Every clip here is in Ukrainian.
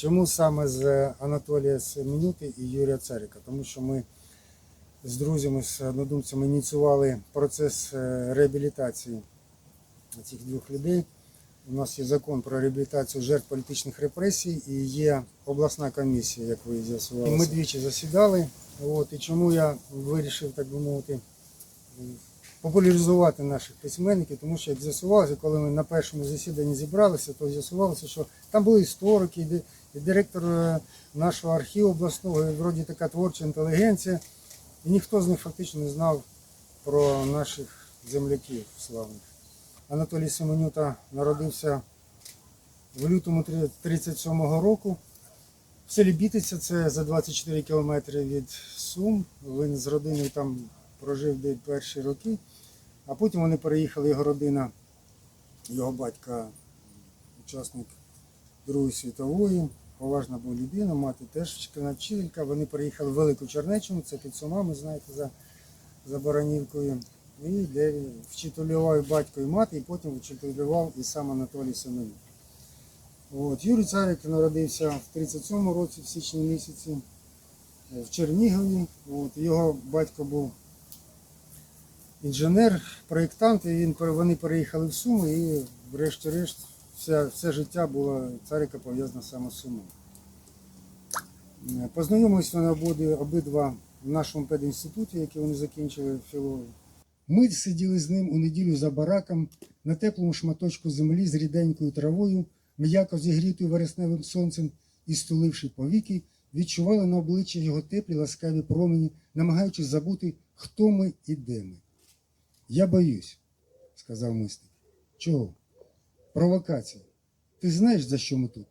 Чому саме з Анатолія Семенюти і Юрія Царика? Тому що ми з друзями, з однодумцями ініціювали процес е, реабілітації цих двох людей. У нас є закон про реабілітацію жертв політичних репресій і є обласна комісія, як ви з'ясували. Ми двічі засідали. От, і чому я вирішив, так би мовити, популяризувати наших письменників, тому що як з'ясувалося, коли ми на першому засіданні зібралися, то з'ясувалося, що там були історики, директор е, нашого архіву обласного, і вроді така творча інтелігенція. І ніхто з них фактично не знав про наших земляків славних. Анатолій Семенюта народився в лютому 37-го року. В селі Бітиця, це за 24 кілометри від Сум. Він з родиною там прожив де перші роки, а потім вони переїхали, його родина, його батька, учасник Другої світової, поважна була людина, мати теж вчителька. Вони переїхали в Велику Чернеччину, це під Сумами, знаєте, за, за Баранівкою. І де вчителював батько і мати, і потім вчителював і сам Анатолій Семенюк. От, Юрій Царик народився в 37-му році, в січні місяці, в Чернігові. От, його батько був інженер, проєктант, і він, вони переїхали в Суми і, врешті-решт, все, все життя було царика пов'язане саме з Сумом. Е, Познайомились вони обидва, обидва в нашому педінституті, який вони закінчили філологію. Ми сиділи з ним у неділю за бараком на теплому шматочку землі з ріденькою травою, м'яко зігрітою вересневим сонцем і стуливши повіки, відчували на обличчі його теплі ласкаві промені, намагаючись забути, хто ми і де ми. Я боюсь, сказав мисник. Чого? Провокація. Ти знаєш, за що ми тут?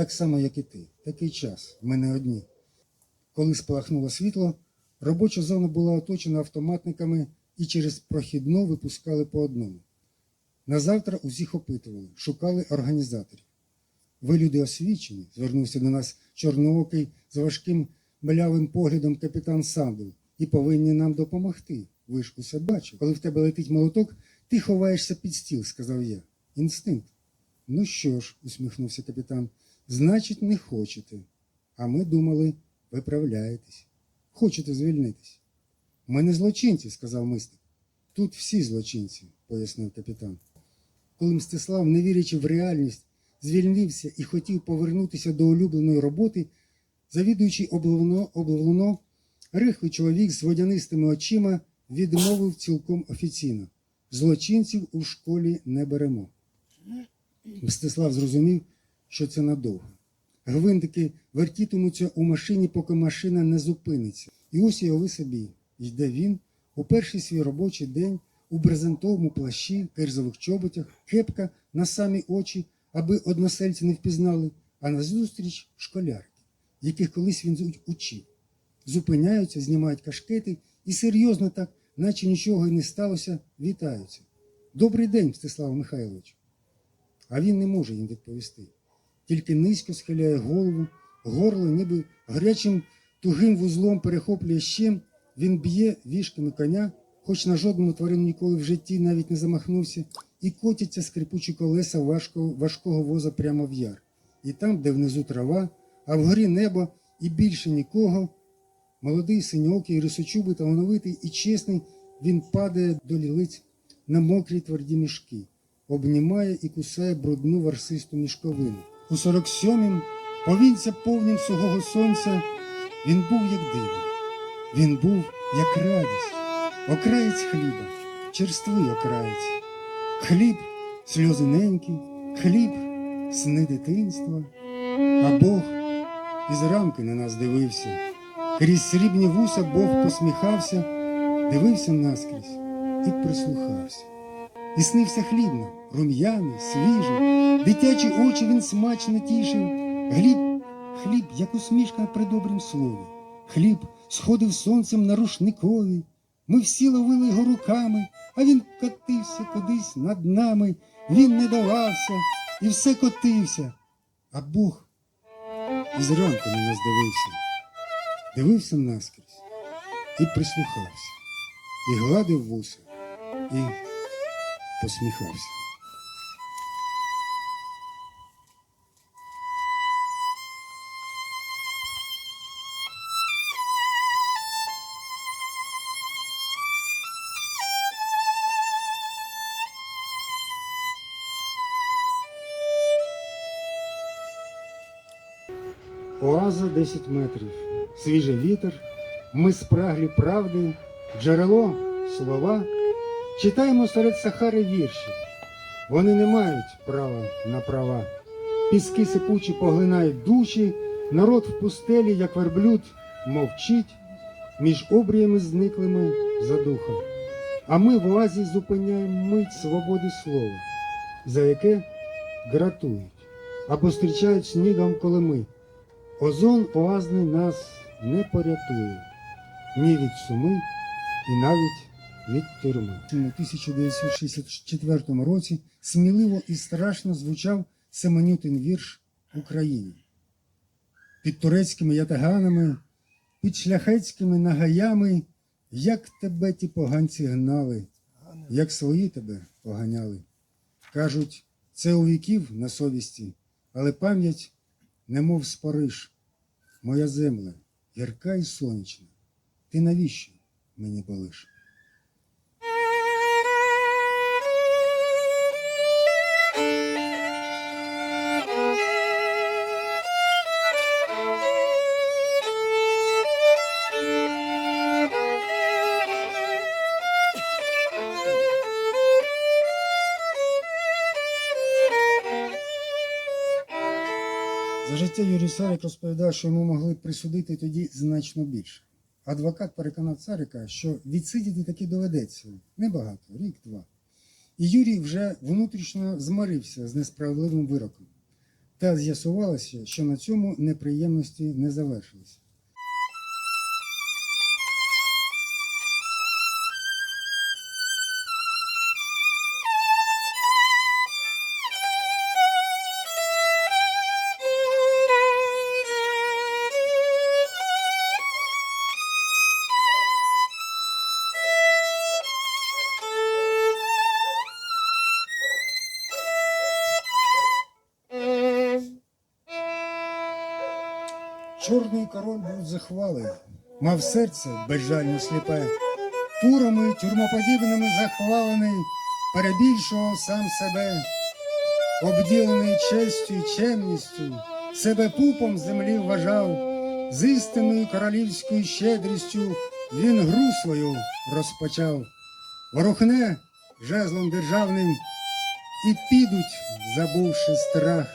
Так само, як і ти. Такий час. Ми не одні. Коли спалахнуло світло, робоча зона була оточена автоматниками і через прохідно випускали по одному. На завтра усіх опитували, шукали організаторів. Ви люди освічені, звернувся до нас чорноокий з важким млявим поглядом капітан Сандов, і повинні нам допомогти. Ви ж усе бачите. Коли в тебе летить молоток, ти ховаєшся під стіл, сказав я. Інстинкт. Ну що ж, усміхнувся капітан, значить, не хочете. А ми думали, виправляєтесь. Хочете звільнитись. Ми не злочинці, сказав мисник. Тут всі злочинці, пояснив капітан. Коли Мстислав, не вірячи в реальність, звільнився і хотів повернутися до улюбленої роботи, завідуючий облавно, облавно, рихлий чоловік з водянистими очима відмовив цілком офіційно. Злочинців у школі не беремо. Мстислав зрозумів, що це надовго. Гвинтики вертітимуться у машині, поки машина не зупиниться. І ось уяви собі, йде він у перший свій робочий день у брезентовому плащі, кирзових чоботях, кепка на самі очі, аби односельці не впізнали, а назустріч школярки, яких колись він учив. Зупиняються, знімають кашкети і серйозно так, наче нічого й не сталося, вітаються. Добрий день, Мстислав Михайлович. А він не може їм відповісти. Тільки низько схиляє голову, горло, ніби гарячим тугим вузлом перехоплює щем, він б'є вішками коня, хоч на жодному тварину ніколи в житті навіть не замахнувся, і котяться скрипучі колеса важкого, важкого воза прямо в яр. І там, де внизу трава, а вгорі небо, і більше нікого, молодий, синьокий, рисочубий, талановитий і чесний, він падає до лілиць на мокрі тверді мішки, обнімає і кусає брудну варсисту мішковину. У 47-м, повінця повнім сухого сонця, він був як диво. Він був як радість, окраєць хліба, черствий окраєць. Хліб сльозиненький, хліб сни дитинства, а Бог із рамки на нас дивився. Крізь срібні вуса Бог посміхався, дивився наскрізь і прислухався. І снився хлібно, рум'яний, свіжий, дитячі очі він смачно тішив. Гліб, хліб, як усмішка при добрім слові. Хліб сходив сонцем на рушникові. Ми всі ловили його руками, а він котився кудись над нами. Він не давався і все котився. А Бог із ранку на нас дивився, дивився наскрізь і прислухався, і гладив вуса, і посміхався. Оаза 10 метрів, свіжий вітер, ми спраглі правди, джерело, слова. Читаємо серед Сахари вірші. Вони не мають права на права. Піски сипучі поглинають душі, народ в пустелі, як верблюд, мовчить між обріями зниклими задуха. А ми в оазі зупиняємо мить свободи слова, за яке гратують або зустрічають снігом, коли ми. Озон оазний нас не порятує ні від суми і навіть від тюрми. У 1964 році сміливо і страшно звучав Семенютин вірш Україні. Під турецькими ятаганами, під шляхетськими нагаями, як тебе ті поганці гнали, як свої тебе поганяли. Кажуть, це у віків на совісті, але пам'ять немов спориш. Моя земля, гірка і сонячна, ти навіщо мені болиш? За життя Юрій Сарик розповідав, що йому могли присудити тоді значно більше. Адвокат переконав царика, що відсидіти таки доведеться небагато, рік-два. І Юрій вже внутрішньо змирився з несправедливим вироком. Та з'ясувалося, що на цьому неприємності не завершилися. Чорний король був захвалий, мав серце безжально сліпе, турами тюрмоподібними захвалений, перебільшував сам себе, обділений честю й чемністю, себе пупом землі вважав, з істинною королівською щедрістю він гру свою розпочав, ворухне жезлом державним і підуть, забувши страх,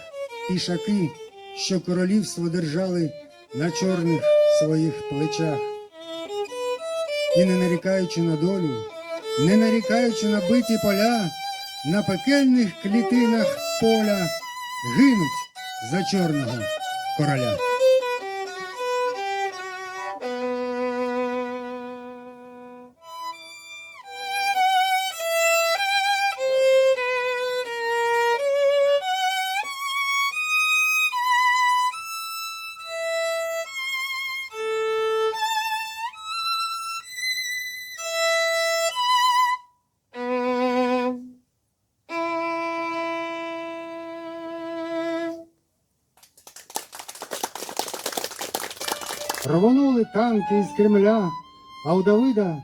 пішаки, що королівство держали на чорних своїх плечах. І не нарікаючи на долю, не нарікаючи на биті поля, на пекельних клітинах поля гинуть за чорного короля. Рвонули танки із Кремля, а у Давида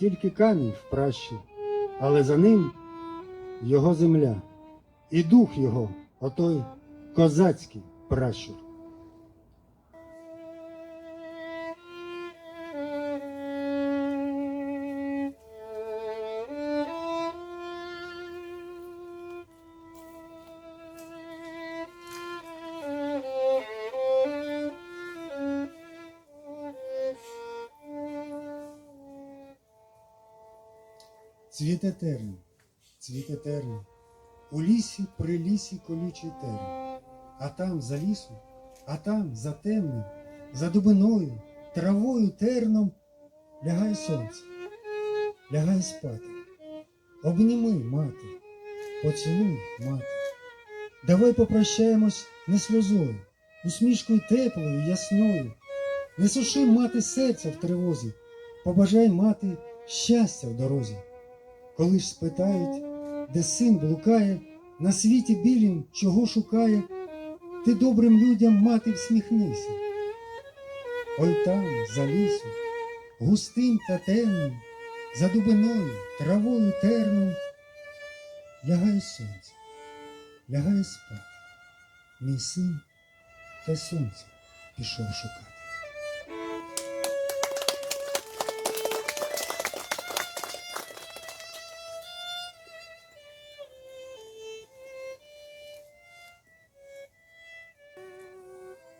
тільки камінь в пращі, але за ним його земля і дух його, отой козацький пращур. Цвіте терен, цвіте терен, у лісі при лісі колючий терен, а там за лісом, а там за темним, за дубиною, травою, терном лягає сонце, лягає спати. Обніми, мати, поцілуй, мати. Давай попрощаємось не сльозою, усмішкою теплою, ясною. Не суши мати серця в тривозі, побажай мати щастя в дорозі. Коли ж спитають, де син блукає, на світі білім чого шукає, ти добрим людям мати всміхнися. Ой там, за лісом, густим та темним, за дубиною, травою терном, лягає сонце, лягає спати, мій син та сонце пішов шукати.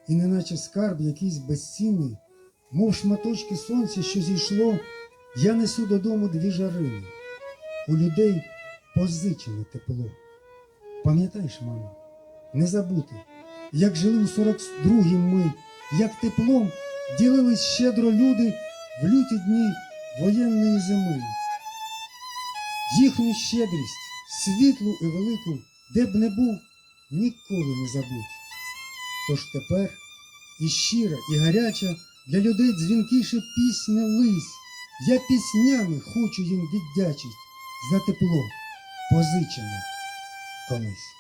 І неначе скарб якийсь безцінний, мов шматочки сонця, що зійшло, я несу додому дві жарини. У людей позичене тепло. Пам'ятаєш, мамо, не забути, як жили у 42-м ми, як теплом ділились щедро люди в люті дні воєнної зими. Їхню щедрість, світлу і велику, де б не був, ніколи не забудь. Тож тепер і щира, і гаряча для людей дзвінкіше пісня лись. Я піснями хочу їм віддячить за тепло, позичене колись.